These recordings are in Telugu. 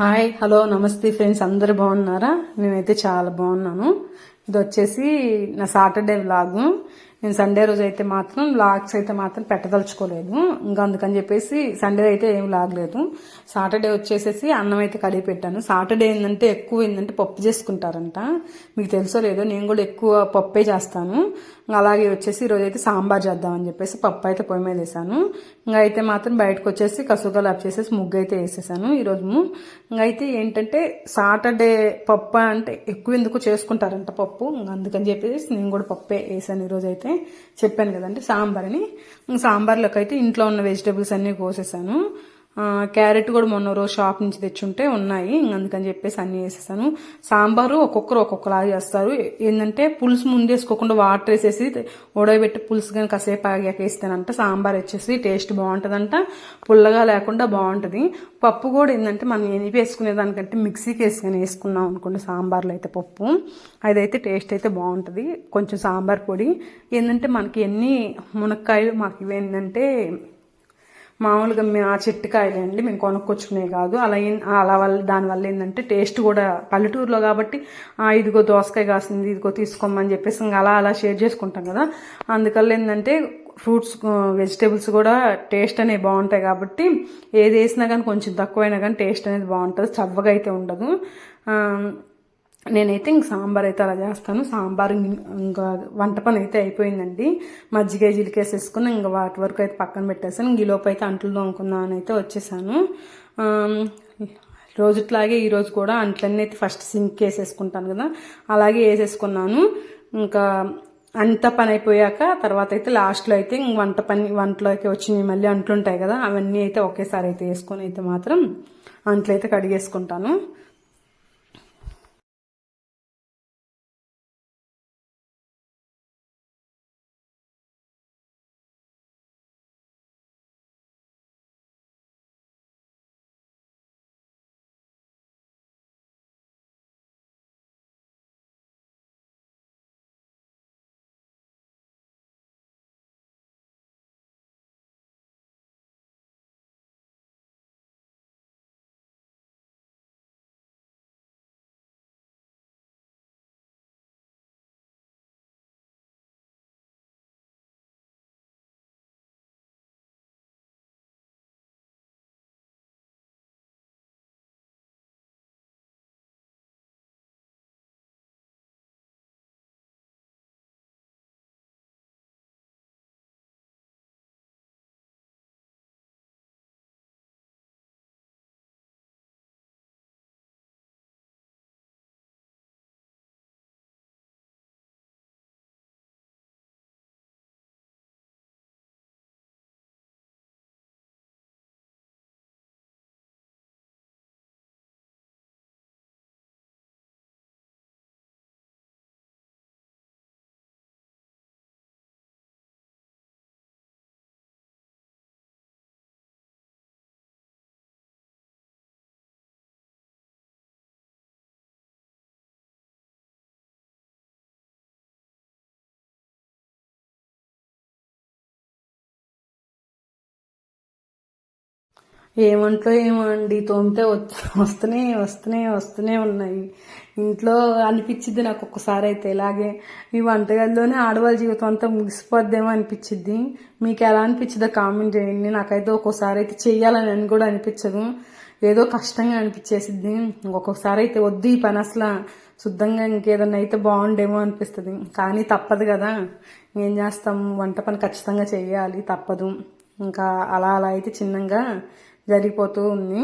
హాయ్ హలో నమస్తే ఫ్రెండ్స్ అందరు బాగున్నారా? నేనైతే చాలా బాగున్నాను. ఇది వచ్చేసి నా సాటర్డే వ్లాగు. నేను సండే రోజు అయితే మాత్రం లాగ్స్ అయితే మాత్రం పెట్టదలుచుకోలేదు. ఇంకా అందుకని చెప్పేసి సండే అయితే ఏం లాగలేదు. సాటర్డే వచ్చేసేసి అన్నం అయితే కడిగి పెట్టాను. సాటర్డే ఏంటంటే ఎక్కువ ఏంటంటే పప్పు చేసుకుంటారంట. మీకు తెలుసో లేదో నేను కూడా ఎక్కువ పప్పే చేస్తాను. అలాగే వచ్చేసి ఈరోజు అయితే సాంబార్ చేద్దామని చెప్పేసి పప్పు అయితే పొయ్యి మీద వేసాను. ఇంకా అయితే మాత్రం బయటకు వచ్చేసి కసుగా లాప్ చేసేసి ముగ్గు అయితే వేసేసాను ఈరోజు ఇంకా అయితే ఏంటంటే సాటర్డే పప్పు అంటే ఎక్కువ ఎందుకు చేసుకుంటారంట పప్పు? ఇంకా అందుకని చెప్పేసి నేను కూడా పప్పే వేసాను ఈరోజు అయితే. చెప్పాను కదండి సాంబార్ అని సాంబార్లోకి అయితే ఇంట్లో ఉన్న వెజిటేబుల్స్ అన్నీ కోసేసాను. క్యారెట్ కూడా మొన్న రోజు షాప్ నుంచి తెచ్చుంటే ఉన్నాయి. అందుకని చెప్పేసి అన్ని వేసేసాను. సాంబారు ఒక్కొక్కరు ఒక్కొక్కలాగా చేస్తారు. ఏంటంటే పులుసు ముందేసుకోకుండా వాటర్ వేసేసి ఉడకబెట్టి పులుసు కానీ కాసేపు ఆగాక వేస్తానంట సాంబార్ వచ్చేసి టేస్ట్ బాగుంటుందంట. పుల్లగా లేకుండా బాగుంటుంది. పప్పు కూడా ఏంటంటే మనం ఎనిపి వేసుకునే దానికంటే మిక్సీకి వేసుకొని వేసుకున్నాం అనుకోండి సాంబార్లో అయితే పప్పు. అదైతే టేస్ట్ అయితే బాగుంటుంది. కొంచెం సాంబార్ పొడి. ఏంటంటే మనకి ఎన్ని మునక్కాయలు మాకు ఇవేంటంటే మామూలుగా మేము ఆ చెట్టుకాయలే అండి మేము కొనుక్కొచ్చుకునే కాదు. అలా ఏం- అలా వల్ల దానివల్ల ఏంటంటే టేస్ట్ కూడా పల్లెటూరులో కాబట్టి ఇదిగో దోసకాయ కాసింది ఇదిగో తీసుకోమని చెప్పేసి ఇంకా అలా అలా షేర్ చేసుకుంటాం కదా. అందుకల్ల ఏంటంటే ఫ్రూట్స్ వెజిటేబుల్స్ కూడా టేస్ట్ అనేవి బాగుంటాయి కాబట్టి ఏది వేసినా కానీ కొంచెం తక్కువైనా కానీ టేస్ట్ అనేది బాగుంటుంది చవ్వగా అయితే ఉండదు. నేనైతే ఇంక సాంబార్ అయితే అలా చేస్తాను. సాంబార్ ఇంకా వంట పని అయితే అయిపోయిందండి. మజ్జిగ జీలికేసేసుకుని ఇంకా వాటి వరకు అయితే పక్కన పెట్టేసాను ఇంక ఈలోపు అయితే అంట్లు తోముకుందాం అయితే వచ్చేసాను. రోజుట్లాగే ఈరోజు కూడా అంట్లన్నీ అయితే ఫస్ట్ సింక్ వేసేసుకుంటాను కదా. అలాగే వేసేసుకున్నాను. ఇంకా అంత పని అయిపోయాక తర్వాత అయితే లాస్ట్లో అయితే ఇంక వంట పని వంటలోకి వచ్చినాయి మళ్ళీ అంట్లు ఉంటాయి కదా అవన్నీ అయితే ఒకేసారి అయితే వేసుకొని అయితే మాత్రం అంట్లు అయితే కడిగేసుకుంటాను. ఏమంట్లో ఏమో అండి తోమితే వస్తూనే వస్తూనే వస్తూనే ఉన్నాయి. ఇంట్లో అనిపించిద్ది నాకు ఒక్కసారి అయితే. ఇలాగే ఈ వంటగదిలోనే ఆడవాళ్ళ జీవితం అంతా ముగిసిపోద్దేమో అనిపించిద్ది మీకు ఎలా అనిపించిందో కామెంట్ చేయండి. నాకైతే ఒక్కోసారి అయితే చెయ్యాలని అని కూడా అనిపించదు ఏదో కష్టంగా అనిపించేసిద్ది ఒక్కొక్కసారి అయితే వద్దు ఈ పని అసలు. శుద్ధంగా ఇంకేదన్నా అయితే బాగుండేమో అనిపిస్తుంది. కానీ తప్పదు కదా. ఏం చేస్తాం? వంట పని ఖచ్చితంగా చేయాలి తప్పదు. ఇంకా అలా అలా అయితే చిన్నగా జరిగిపోతూ ఉంది.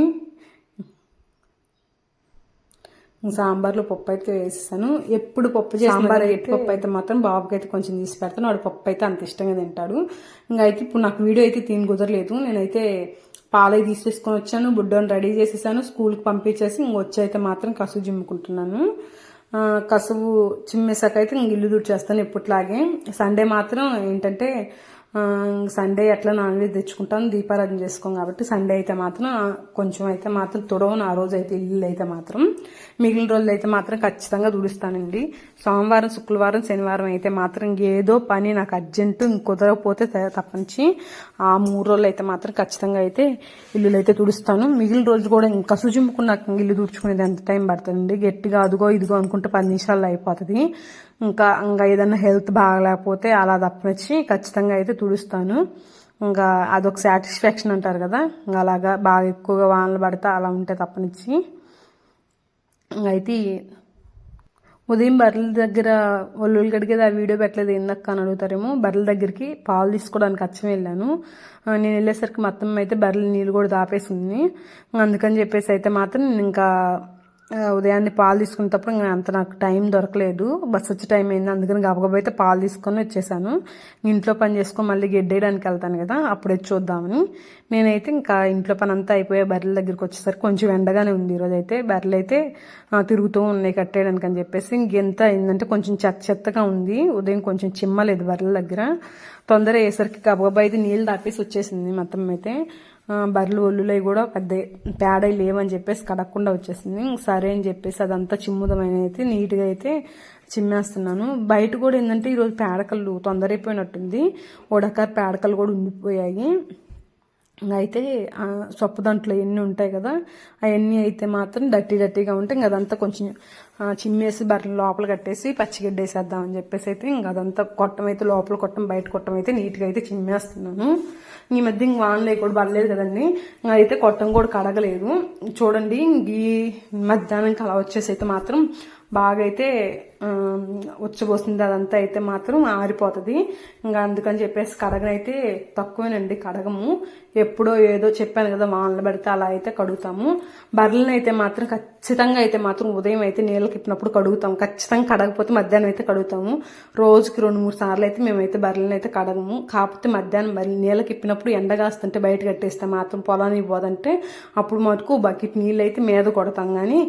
సాంబార్లో పప్పు అయితే వేసేసాను. ఎప్పుడు పప్పు సాంబార్ ఎట్టి పప్పు అయితే మాత్రం బాబుకి అయితే కొంచెం తీసి పెడతాను. వాడు పప్పు అయితే అంత ఇష్టంగా తింటాడు. ఇంకా అయితే ఇప్పుడు నాకు వీడియో అయితే తిని కుదరలేదు. నేనైతే పాలై తీసేసుకొని వచ్చాను. బుడ్డోని రెడీ చేసేసాను. స్కూల్కి పంపించేసి ఇంక వచ్చి అయితే మాత్రం కసువు జిమ్ముకుంటున్నాను కసువు చిమ్మేసాక అయితే ఇంక ఇల్లు దుడిచేస్తాను ఎప్పటిలాగే. సండే మాత్రం ఏంటంటే సండే అట్లా నాన్ వెజ్ తెచ్చుకుంటాను దీపారాధన చేసుకోం కాబట్టి సండే అయితే మాత్రం కొంచెం అయితే మాత్రం తుడవను ఆ రోజు అయితే ఇల్లు అయితే మాత్రం. మిగిలిన రోజులు అయితే మాత్రం ఖచ్చితంగా తుడుస్తానండి. సోమవారం శుక్రవారం శనివారం అయితే మాత్రం ఏదో పని నాకు అర్జెంటు కుదరకపోతే త- తప్పనించి ఆ మూడు రోజులు అయితే మాత్రం ఖచ్చితంగా అయితే ఇల్లులు అయితే తుడుస్తాను. మిగిలిన రోజు కూడా ఇంకా సుజింపుకున్నాక ఇల్లు తుడుచుకునేది ఎంత టైం పడుతుందండి? గట్టిగా అదిగో ఇదిగో అనుకుంటే పది నిమిషాల్లో అయిపోతుంది. ఇంకా ఇంకా ఏదైనా హెల్త్ బాగలేకపోతే అలా తప్పనిచ్చి ఖచ్చితంగా అయితే తుడుస్తాను. ఇంకా అదొక సాటిస్ఫాక్షన్ అంటారు కదా ఇంకా అలాగా బాగా ఎక్కువగా వానలు పడితే అలా ఉంటే తప్పనిచ్చి. అయితే ఉదయం బర్రెల దగ్గర ఒళ్ళు గడిగేది ఆ వీడియో పెట్టలేదు ఏందక్క అని అడుగుతారేమో. బర్రెల దగ్గరికి పాలు తీసుకోవడానికి అచ్చం వెళ్ళాను. నేను వెళ్ళేసరికి మొత్తం అయితే బర్రెలు నీళ్ళు కూడా దాపేసింది అందుకని చెప్పేసి అయితే మాత్రం ఇంకా ఉదయాన్నే పాలు తీసుకునేటప్పుడు ఇంకా అంత నాకు టైం దొరకలేదు. బస్సు వచ్చే టైం అయింది. అందుకని గబగబా అయితే పాలు తీసుకొని వచ్చేసాను. ఇంట్లో పని చేసుకొని మళ్ళీ గెడ్డేయడానికి వెళ్తాను కదా అప్పుడే చూద్దామని. నేనైతే ఇంకా ఇంట్లో పని అంతా అయిపోయే బర్రెల దగ్గరికి వచ్చేసరికి కొంచెం ఎండగానే ఉంది ఈరోజు అయితే బర్రెలు అయితే తిరుగుతూ ఉన్నాయి కట్టేయడానికి అని చెప్పేసి. ఇంకెంత అయిందంటే కొంచెం చెత్త చెత్తగా ఉంది. ఉదయం కొంచెం చిమ్మలేదు బర్రెల దగ్గర. తొందర అయ్యేసరికి గబగబా అయితే నీళ్ళు దాపేసి వచ్చేసింది మొత్తం అయితే. బర్రెలు ఒళ్ళులవి కూడా పెద్ద పేడ లేవని చెప్పేసి కడగకుండా వచ్చేసింది. సరే అని చెప్పేసి అదంతా చిమ్ముదమైన అయితే నీట్గా అయితే చిమ్మేస్తున్నాను. బయట కూడా ఏంటంటే ఈరోజు పేడకలు తొందర అయిపోయినట్టుంది ఉడక పేడకలు కూడా ఉండిపోయాయి. అయితే ఆ సొప్పు దాంట్లో ఎన్ని ఉంటాయి కదా అవన్నీ అయితే మాత్రం డట్టి డట్టిగా ఉంటే ఇంకా అదంతా కొంచెం చిమ్మేసి బర్రెలు లోపల కట్టేసి పచ్చిగడ్డ వేసేద్దామని చెప్పేసి అయితే ఇంకా అదంతా కొట్టం అయితే లోపల కొట్టం బయట కొట్టం అయితే నీట్గా అయితే చిమ్మేస్తున్నాను. ఈ మధ్య ఇంక వానలు కూడా పడలేదు కదండి. అయితే కొట్టం కూడా కడగలేదు. చూడండి ఈ మధ్యాహ్నంకి అలా వచ్చేసి అయితే మాత్రం బాగా అయితే ఉచ్చబోస్తుంది అదంతా అయితే మాత్రం ఆరిపోతుంది. ఇంకా అందుకని చెప్పేసి కడగనైతే తక్కువేనండి కడగము. ఎప్పుడో ఏదో చెప్పాను కదా వానలు పడితే అలా అయితే కడుగుతాము. బర్రెలను అయితే మాత్రం ఖచ్చితంగా అయితే మాత్రం ఉదయం అయితే నీళ్ళకి ఇప్పినప్పుడు కడుగుతాం. ఖచ్చితంగా కడగపోతే మధ్యాహ్నం అయితే కడుగుతాము. రోజుకి రెండు మూడు సార్లు అయితే మేమైతే బర్రెలను అయితే కడగము. కాకపోతే మధ్యాహ్నం మరి నీళ్ళకి ఇప్పినప్పుడు ఎండ కాస్తుంటే బయట కట్టేస్తాం మాత్రం పొలానికి పోదంటే అప్పుడు మటుకు బకెట్ నీళ్ళు అయితే మీద కొడతాం. కానీ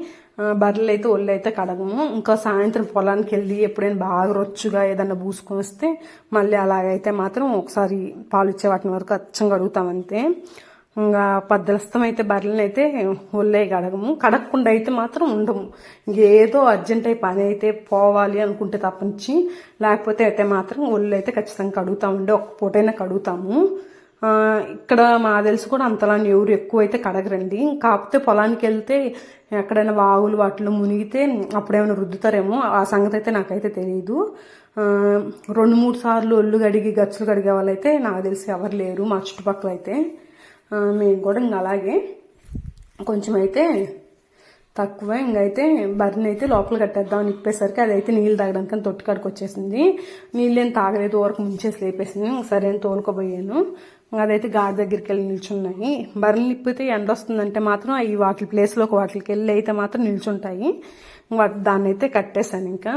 బర్రెలు అయితే ఒళ్ళు అయితే కడగము. ఇంకా సాయంత్రం పొలానికి వెళ్ళి ఎప్పుడైనా బాగా రొచ్చుగా ఏదన్నా పూసుకొని వస్తే మళ్ళీ అలాగైతే మాత్రం ఒకసారి పాలు ఇచ్చే వాటిని వరకు అచ్చం కడుగుతాం అంతే. ఇంకా పద్దలస్తం అయితే బర్రెలను అయితే ఒళ్ళే కడగము. కడగకుండా అయితే మాత్రం ఉండము. ఇంకేదో అర్జెంట్ అయి పని అయితే పోవాలి అనుకుంటే తప్పించి లేకపోతే అయితే మాత్రం ఒళ్ళు అయితే ఖచ్చితంగా కడుగుతామండి. ఒక పూటైనా కడుగుతాము. ఇక్కడ మా తెలిసి కూడా అంతలా ఎవరు ఎక్కువ అయితే కడగరండి. కాకపోతే పొలానికి వెళ్తే ఎక్కడైనా వాగులు వాటిలో మునిగితే అప్పుడేమైనా రుద్దుతారేమో ఆ సంగతి అయితే నాకైతే తెలియదు రెండు మూడు సార్లు ఒళ్ళు కడిగి గచ్చులు కడిగే వాళ్ళైతే నాకు తెలిసి ఎవరు లేరు మా చుట్టుపక్కల అయితే మేము కూడా ఇంకా అలాగే. కొంచెం అయితే తక్కువ ఇంకైతే బర్రెని అయితే లోపల కట్టేద్దాం అని ఇప్పేసరికి అదైతే నీళ్ళు తాగడానికి అని తొట్టి కాడికి వచ్చేసింది. నీళ్ళేం తాగలేదు ఊరకు ముంచేసి లేపేసింది. ఇంక సరే అని తోలుకోబోయాను. అదైతే గాడి దగ్గరికి వెళ్ళి నిల్చున్నాయి. బర్రెలు నిప్పితే ఎండ వస్తుందంటే మాత్రం అవి వాటి ప్లేస్లోకి వాటికి వెళ్ళి అయితే మాత్రం నిల్చుంటాయి. వాటి దాన్ని అయితే కట్టేశాను ఇంకా.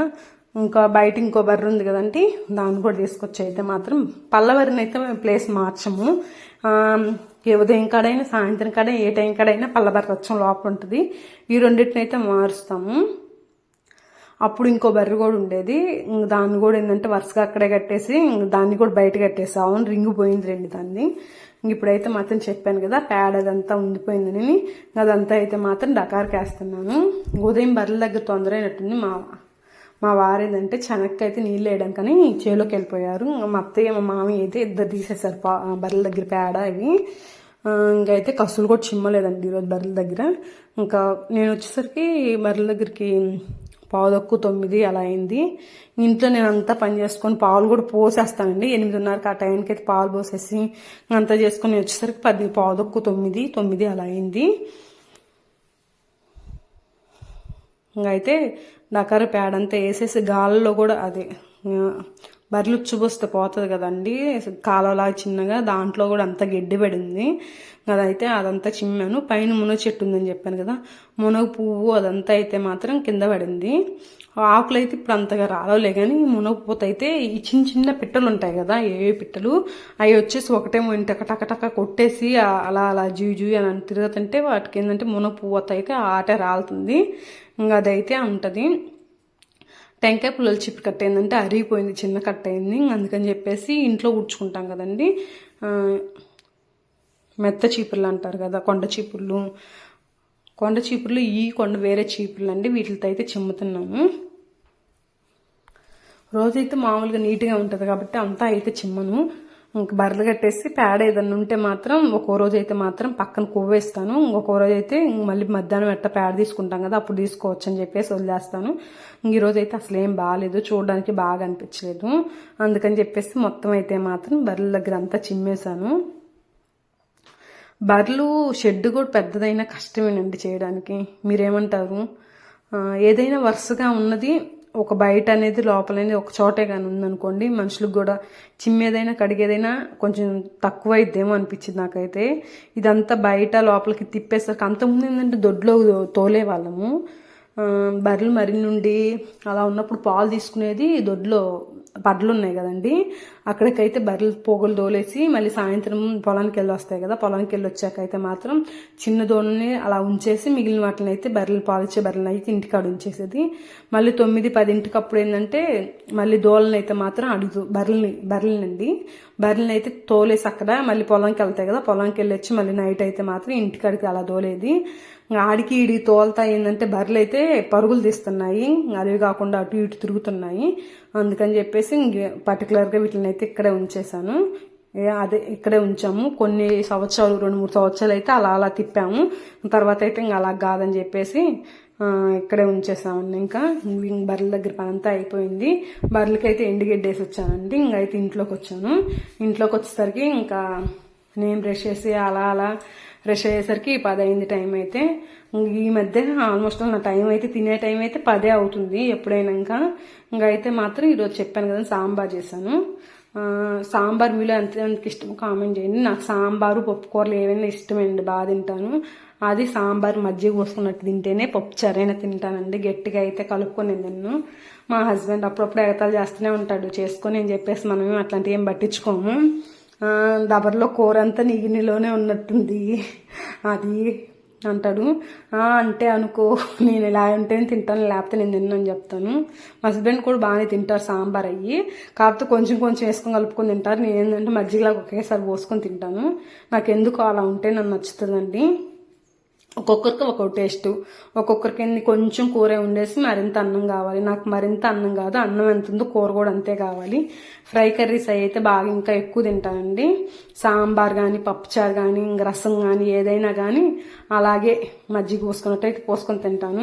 ఇంకా బయట ఇంకో బర్రె ఉంది కదండి దాన్ని కూడా తీసుకొచ్చి అయితే మాత్రం పల్లవరిని అయితే మేము ప్లేస్ మార్చము. ఉదయం కాడైనా సాయంత్రం కాడ ఏ టైం కాడైనా పల్లబర్ర వచ్చం లోపల ఉంటుంది. ఈ రెండింటిని అయితే మారుస్తాము. అప్పుడు ఇంకో బర్రె కూడా ఉండేది. ఇంక దాన్ని కూడా ఏంటంటే వరుసగా అక్కడే కట్టేసి ఇంక దాన్ని కూడా బయట కట్టేసి అవును రింగ్ పోయింది రండి దాన్ని. ఇప్పుడైతే మాత్రం చెప్పాను కదా ప్యాడ్ అదంతా ఉండిపోయిందని. అదంతా అయితే మాత్రం డకార్కేస్తున్నాను. ఉదయం బర్రెల దగ్గర తొందర అయినట్టుంది మా మా వారు ఏంటంటే చెనక్కి అయితే నీళ్ళు వేయడానికని చేలోకి వెళ్ళిపోయారు. మా అత్తయ్య మా మామయ్య అయితే ఇద్దరు తీసేశారు పా బర్రెల దగ్గర పేడ ఇవి. ఇంకైతే కసులు కూడా చిమ్మలేదండి ఈరోజు బర్రెల దగ్గర. ఇంకా నేను వచ్చేసరికి బర్రెల దగ్గరికి పావుదక్కు తొమ్మిది అలా అయింది. ఇంట్లో నేను అంతా పని చేసుకొని పాలు కూడా పోసేస్తానండి. ఎనిమిదిన్నరకి ఆ టైంకి అయితే పాలు పోసేసి అంతా చేసుకొని వచ్చేసరికి పది పావుదక్కు తొమ్మిది తొమ్మిది అలా అయింది ఇంకా అయితే డకార ప్యాడ్ అంతా వేసేసి గాల్లో కూడా అదే బర్లుచ్చుబొస్తే బర్రెలు పోతుంది కదండి కాలువలాగా చిన్నగా దాంట్లో కూడా అంత గడ్డి పడింది. అదైతే అదంతా చిమ్మాను. పైన మునగ చెట్టు ఉందని చెప్పాను కదా మునగ పువ్వు అదంతా అయితే మాత్రం కింద పడింది. ఆకులు అయితే ఇప్పుడు అంతగా రాలోలే కానీ మునగ పూత అయితే ఈ చిన్న చిన్న పిట్టలు ఉంటాయి కదా ఏవే పిట్టలు అవి వచ్చేసి ఒకటేమో ఇంటి టక కొట్టేసి అలా అలా జూయి జూయి అని తిరుగుతుంటే వాటికి ఏంటంటే మునగ అయితే ఆట రాలుతుంది. ఇంకా అదైతే ఉంటుంది. టెంకాయ పుల్లల చిప్పు కట్ అయిందంటే అరిగిపోయింది చిన్న కట్ అయింది అందుకని చెప్పేసి ఇంట్లో ఉడ్చుకుంటాం కదండి. మెత్త చీపుర్లు అంటారు కదా కొండ చీపుర్లు కొండ చీపుర్లు ఈ కొండ వేరే చీపుర్లు అండి వీటితో అయితే చిమ్ముతున్నాము. రోజైతే మామూలుగా నీట్గా ఉంటుంది కాబట్టి అంతా అయితే చిమ్మను. ఇంక బర్రెలు కట్టేసి పేడ ఏదన్నా ఉంటే మాత్రం ఒక్కో రోజు అయితే మాత్రం పక్కన కొవ్వేస్తాను. ఇంకొక రోజు అయితే మళ్ళీ మధ్యాహ్నం ఎట్ట పేడ తీసుకుంటాం కదా అప్పుడు తీసుకోవచ్చు అని చెప్పేసి వదిలేస్తాను. ఇంక అయితే అసలు ఏం బాగాలేదు చూడడానికి బాగా అనిపించలేదు. అందుకని చెప్పేసి మొత్తం అయితే మాత్రం బర్రెల దగ్గర అంతా చిమ్మేశాను. బర్రెలు షెడ్ కూడా పెద్దదైనా కష్టమేనండి చేయడానికి. మీరేమంటారు? ఏదైనా వరుసగా ఉన్నది ఒక బయట అనేది లోపలనేది ఒక చోటే కానీ ఉందనుకోండి మనుషులకు కూడా చిమ్మేదైనా కడిగేదైనా కొంచెం తక్కువ అయిద్దేమో అనిపించింది నాకైతే. ఇదంతా బయట లోపలికి తిప్పేసరికి అంతకుముందు ఏంటంటే దొడ్లో తోలే వాళ్ళము బర్రెలు మరి నుండి అలా ఉన్నప్పుడు పాలు తీసుకునేది దొడ్లో బడ్లు ఉన్నాయి కదండి. అక్కడికైతే బర్రెలు పోగులు దోలేసి మళ్ళీ సాయంత్రం పొలానికి వెళ్ళి వస్తాయి కదా. పొలానికి వెళ్ళి వచ్చాక అయితే మాత్రం చిన్న దోణని అలా ఉంచేసి మిగిలిన వాటిని అయితే బర్రెలు పాలిచ్చే బర్రెలు అయితే ఇంటికాడ ఉంచేసేది. మళ్ళీ తొమ్మిది పదింటికి అప్పుడు ఏంటంటే మళ్ళీ దోళ్ళని అయితే మాత్రం అడుగుతూ బర్రెల్ని బర్రెలనండి. బర్రెల్ని అయితే తోలేసి అక్కడ మళ్ళీ పొలంకి వెళ్తాయి కదా. పొలంకి వెళ్ళి వచ్చి మళ్ళీ నైట్ అయితే మాత్రం ఇంటికాడికి అలా దోలేది ఆడికి ఈడి తోలుతా ఏంటంటే బర్రెలు అయితే పరుగులు తీస్తున్నాయి. అవి కాకుండా అటు ఇటు తిరుగుతున్నాయి. అందుకని చెప్పేసి ఇంక పర్టికులర్గా వీటిని అయితే ఇక్కడే ఉంచేసాను అదే ఇక్కడే ఉంచాము. కొన్ని సంవత్సరాలు రెండు మూడు సంవత్సరాలు అయితే అలా అలా తిప్పాము. తర్వాత అయితే ఇంకా అలా కాదని చెప్పేసి ఇక్కడే ఉంచేసామండి ఇంకా బర్రెల దగ్గర పని అంతా అయిపోయింది. బర్రెలకైతే ఎండుగడ్డేసి వచ్చానండి. ఇంక అయితే ఇంట్లోకి వచ్చాను. ఇంట్లోకి వచ్చేసరికి ఇంకా నేను బ్రష్ చేసి అలా అలా ఫ్రెష్ అయ్యేసరికి పది అయింది టైం అయితే ఈ మధ్య ఆల్మోస్ట్ నా టైం అయితే తినే టైం అయితే పదే అవుతుంది ఎప్పుడైనా ఇంకా ఇంకా అయితే మాత్రం ఈరోజు చెప్పాను కదా సాంబార్ చేశాను. సాంబార్ మీలో ఎంతమందికి ఇష్టమో కామెంట్ చేయండి. నాకు సాంబారు పప్పుకూరలు ఏవైనా ఇష్టమండి బాగా తింటాను. అది సాంబార్ మజ్జిగ పోసుకున్నట్టు తింటేనే పప్పు చరైన తింటానండి. గట్టిగా అయితే కలుపుకొని తిన్ను మా హస్బెండ్ అప్పుడప్పుడు ఎగతాలు చేస్తూనే ఉంటాడు. చేసుకొని అని చెప్పేసి మనం అట్లాంటివి ఏం పట్టించుకోము. దబర్లో కూర అంతా నిగినిలోనే ఉన్నట్టుంది. అది అంటాడు. అంటే అనుకో నేను ఇలా ఉంటేనే తింటాను లేకపోతే నేను తిన్నాను చెప్తాను. మా హస్బెండ్ కూడా బాగానే తింటారు సాంబార్ అయ్యి. కాకపోతే కొంచెం కొంచెం వేసుకొని కలుపుకొని తింటారు. నేను ఏంటంటే మజ్జిగలాగా ఒకేసారి పోసుకొని తింటాను. నాకు ఎందుకు అలా ఉంటే నన్ను నచ్చుతుందండి. ఒక్కొక్కరికి ఒక్కొక్క టేస్ట్. ఒక్కొక్కరికి కొంచెం కూర ఉండేసి మరింత అన్నం కావాలి. నాకు మరింత అన్నం కాదు అన్నం ఎంత ఉందో కూర కూడా అంతే కావాలి. ఫ్రై కర్రీస్ అయితే బాగా ఇంకా ఎక్కువ తింటానండి. సాంబార్ కానీ పప్పుచారు కానీ ఇంక రసం కానీ ఏదైనా కానీ అలాగే మజ్జిగ పోసుకున్నట్టయితే పోసుకొని తింటాను.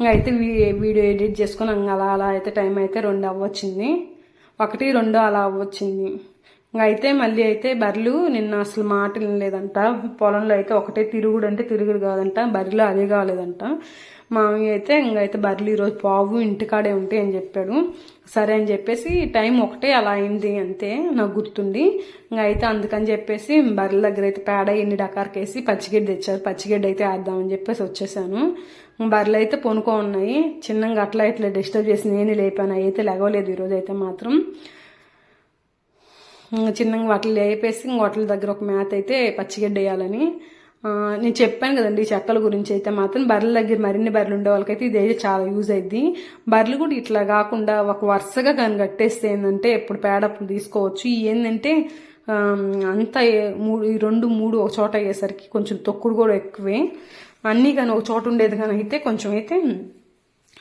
ఇంకా అయితే వీ- వీడియో ఎడిట్ చేసుకొని అలా అలా అయితే టైం అయితే రెండు అవ్వచ్చింది. ఒకటి రెండు అలా అవ్వచ్చింది. అయితే మళ్ళీ అయితే బర్రెలు నిన్న అసలు మాట వినలేదంట. పొలంలో అయితే ఒకటే తిరుగుడు అంటే తిరుగుడు కాదంట. బర్రెలు అదే కాలేదంట. మామయ్య అయితే ఇంకైతే బర్రెలు ఈరోజు పావు ఇంటికాడే ఉంటాయి అని చెప్పాడు. సరే అని చెప్పేసి టైం ఒకటే అలా అయింది అంతే నాకు గుర్తుంది. ఇంకా అయితే అందుకని చెప్పేసి బర్రెల దగ్గర అయితే పేడ ఎన్ని డకారకేసి పచ్చిగడ్డి తెచ్చారు. పచ్చిగడ్డి అయితే వేద్దామని చెప్పేసి వచ్చేసాను. బర్రెలు అయితే పొనుకో ఉన్నాయి. చిన్నగా అట్లా ఇట్లా డిస్టర్బ్ చేసి నేను లేపాను. అయితే లేవలేదు ఈరోజు అయితే మాత్రం. చిన్నగా వాటిని లేపేసి ఇంక దగ్గర ఒక మేత అయితే పచ్చిగడ్డ వేయాలని. నేను చెప్పాను కదండి ఈ చెక్కల గురించి అయితే మాత్రం బర్రెల దగ్గర మరిన్ని బర్రెలు ఉండే వాళ్ళకైతే చాలా యూజ్ అయింది బర్రెలు కూడా ఇట్లా కాకుండా ఒక వరుసగా కానీ కట్టేస్తే ఏంటంటే ఎప్పుడు పేడప్పుడు తీసుకోవచ్చు. ఏంటంటే అంతా మూడు ఈ రెండు మూడు ఒక చోట అయ్యేసరికి కొంచెం తొక్కుడు కూడా ఎక్కువే. అన్నీ కానీ ఒక చోట ఉండేది కానీ అయితే కొంచెం అయితే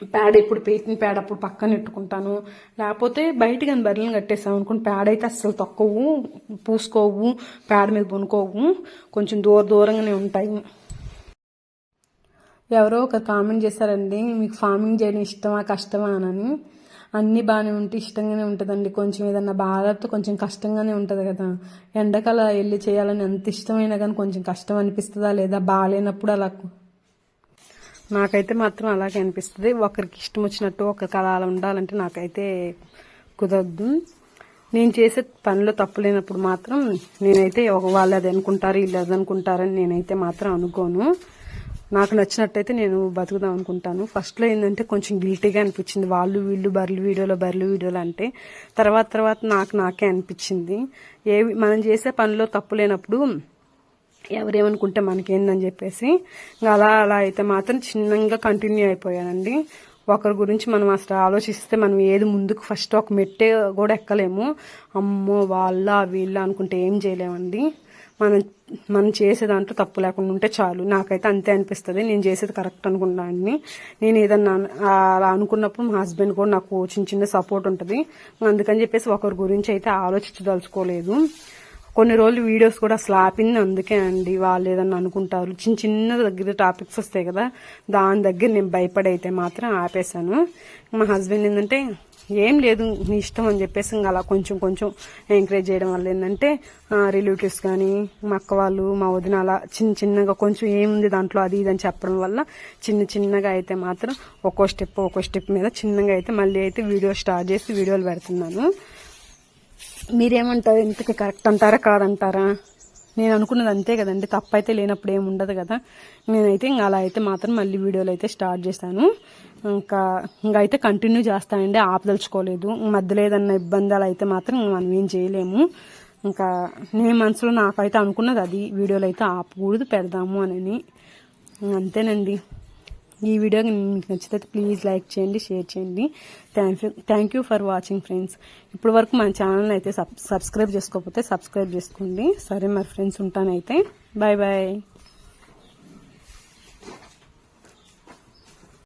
పేడ ఇప్పుడు పెట్టిన పేడ అప్పుడు పక్కన పెట్టుకుంటాను. లేకపోతే బయట కానీ బర్రెలను కట్టేసాం అనుకుని ప్యాడ్ అయితే అస్సలు తక్కువ పూసుకోవు పేడ మీద పొనుకోవు కొంచెం దూర దూరంగానే ఉంటాయి. ఎవరో ఒక కామెంట్ చేశారండి మీకు ఫార్మింగ్ చేయడం ఇష్టమా కష్టమా అని అన్నీ బాగానే ఉంటే ఇష్టంగానే ఉంటుందండి. కొంచెం ఏదన్నా బాధతో కొంచెం కష్టంగానే ఉంటుంది కదా. ఎండకాల వెళ్ళి చేయాలని ఎంత ఇష్టమైనా కానీ కొంచెం కష్టం అనిపిస్తుందా లేదా? బాగాలేనప్పుడు అలా నాకైతే మాత్రం అలాగే అనిపిస్తుంది ఒకరికి ఇష్టం వచ్చినట్టు ఒకరికి అలా అలా ఉండాలంటే నాకైతే కుదరదు. నేను చేసే పనిలో తప్పు లేనప్పుడు మాత్రం నేనైతే ఒక వాళ్ళు అది అనుకుంటారు వీళ్ళు అది అనుకుంటారని నేనైతే మాత్రం అనుకోను. నాకు నచ్చినట్టయితే నేను బతుకుదాం అనుకుంటాను. ఫస్ట్లో ఏంటంటే కొంచెం గిల్టీగా అనిపించింది. వాళ్ళు వీళ్ళు బర్రెలు వీడియోలో బర్రెలు వీడియోలు అంటే తర్వాత తర్వాత నాకు నాకే అనిపించింది. ఏ మనం చేసే పనిలో తప్పు లేనప్పుడు ఎవరేమనుకుంటే మనకేందని చెప్పేసి ఇంకా అలా అలా అయితే మాత్రం చిన్నగా కంటిన్యూ అయిపోయానండి. ఒకరి గురించి మనం అసలు ఆలోచిస్తే మనం ఏది ముందుకు ఫస్ట్ ఒక మెట్టే కూడా ఎక్కలేము. అమ్మో వాళ్ళ వీళ్ళ అనుకుంటే ఏం చేయలేమండి. మనం మనం చేసే దాంట్లో తప్పు లేకుండా ఉంటే చాలు. నాకైతే అంతే అనిపిస్తుంది. నేను చేసేది కరెక్ట్ అనుకున్నాను నేను ఏదన్నా అలా అనుకున్నప్పుడు మా హస్బెండ్ కూడా నాకు చిన్న చిన్న సపోర్ట్ ఉంటుంది. అందుకని చెప్పేసి ఒకరి గురించి అయితే ఆలోచించదలుచుకోలేదు. కొన్ని రోజులు వీడియోస్ కూడా అసలు ఆపింది అందుకే అండి వాళ్ళు ఏదన్నా అనుకుంటారు. చిన్న చిన్న దగ్గర టాపిక్స్ వస్తాయి కదా దాని దగ్గర నేను భయపడైతే మాత్రం ఆపేశాను. మా హస్బెండ్ ఏంటంటే ఏం లేదు నీ ఇష్టం అని చెప్పేసి ఇంకా అలా కొంచెం కొంచెం ఎంకరేజ్ చేయడం వల్ల ఏంటంటే రిలేటివ్స్ కానీ మా అక్క వాళ్ళు మా వదిన అలా చిన్న చిన్నగా కొంచెం ఏముంది దాంట్లో అది ఇది అని చెప్పడం వల్ల చిన్న చిన్నగా అయితే మాత్రం ఒక్కో స్టెప్ ఒక్కో స్టెప్ మీద చిన్నగా అయితే మళ్ళీ అయితే వీడియో స్టార్ట్ చేసి వీడియోలు పెడుతున్నాను. మీరేమంటారు? ఇంతకు కరెక్ట్ అంటారా? కాదంటారా? నేను అనుకున్నది అంతే కదండి. తప్పైతే లేనప్పుడు ఏమి ఉండదు కదా. నేనైతే ఇంకా అలా అయితే మాత్రం మళ్ళీ వీడియోలు అయితే స్టార్ట్ చేశాను. ఇంకా ఇంకా అయితే కంటిన్యూ చేస్తానండి. ఆపదలుచుకోలేదు. మధ్యలో ఏదన్నా ఇబ్బందులు అయితే మాత్రం మనం ఏం చేయలేము. ఇంకా నేను మనసులో నాకైతే అనుకున్నది అది. వీడియోలు అయితే ఆపకూడదు పెడదాము అని అంతేనండి. ఈ వీడియో మీకు నచ్చితే ప్లీజ్ లైక్ చేయండి షేర్ చేయండి. Thank you thank you for watching friends ఇప్పటి వరకు మన ఛానల్ అయితే సబ్ సబ్స్క్రైబ్ చేసుకోకపోతే సబ్స్క్రైబ్ చేసుకోండి. సరే మరి ఫ్రెండ్స్ ఉంటానైతే. Bye bye